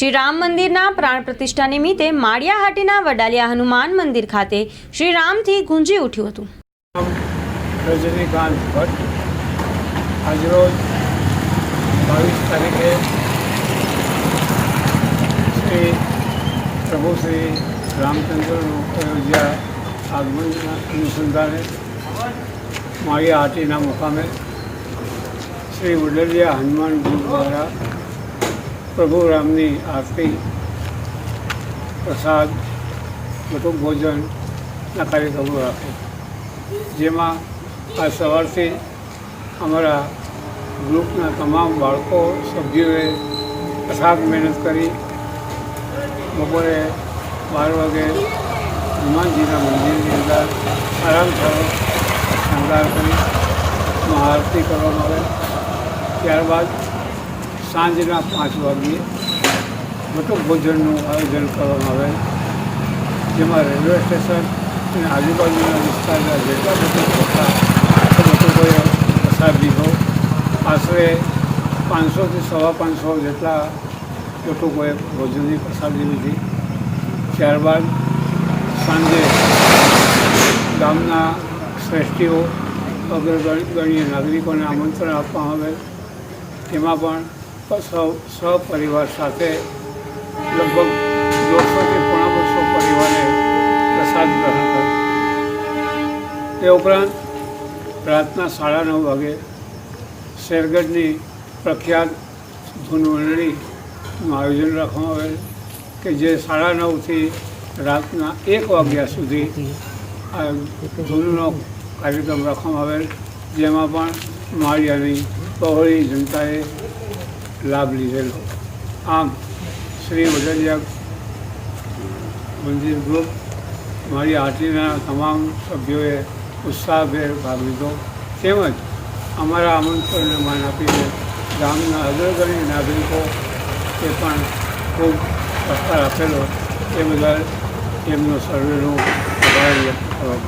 શ્રી રામ મંદિરના પ્રાણ પ્રતિષ્ઠા નિમિત્તે માળિયાહાટીના વડાલિયા હનુમાન મંદિર ખાતે શ્રી રામથી ગુંજી ઉઠ્યું હતું. રજનીકાંત ભટ્ટ, આજરોજ બાવીસ તારીખે શ્રી પ્રભુ શ્રી રામચંદ્રનું અયોધ્યા આગમનના અનુસંધાને માળિયા હાટીના મુકામે શ્રી ઉડલિયા હનુમાન ગુરુ દ્વારા પ્રભુ રામની આરતી, પ્રસાદ બટુક ભોજનના કાર્યક્રમો રાખે. જેમાં આ સવારથી અમારા ગ્રુપના તમામ બાળકો, સભ્યોએ અથાગ મહેનત કરી, બપોરે બાર વાગે હનુમાનજીના મંદિરની અંદર આરામ થયો, શણગાર કરી મહાઆરતી કરવામાં આવે. ત્યારબાદ સાંજના પાંચ વાગ્યે મોટું ભોજનનું આયોજન કરવામાં આવે. જેમાં રેલવે સ્ટેશન અને આજુબાજુના વિસ્તારના જેટલા બધા હતા પ્રસાદ લીધો. આશરે પાંચસોથી સવા પાંચસો જેટલા લોકોએ ભોજનની પ્રસાદી લીધી ત્યારબાદ સાંજે ગામના શ્રેષ્ઠીઓ, અગ્રગણ્ય નાગરિકોને આમંત્રણ આપવામાં આવે તેમાં પણ સૌ સહપરિવાર સાથે લગભગ દોઢસોથી પોણા બસો પરિવારે પ્રસાદ ગ્રહણ કર્યો. તે ઉપરાંત રાતના સાડા નવ વાગે શેરગઢની પ્રખ્યાત ધૂન આયોજન રાખવામાં આવેલ કે જે સાડા નવથી રાતના એક વાગ્યા સુધી આ ધૂનનો કાર્યક્રમ રાખવામાં આવેલ, જેમાં પણ માળિયાની પહોળી જનતાએ લાભ લીધેલો. આમ, શ્રી વડલિયા મંદિર ગ્રુપ મારી આરતીના તમામ સભ્યોએ ઉત્સાહભેર ભાગ લીધો. તેમજ અમારા આમંત્રણને માન આપીને ગામના અગ્રગણ્ય નાગરિકો એ પણ ખૂબ સહકાર આપેલો. એ બદલ એમનો સર્વેનો આભાર વ્યક્ત કરો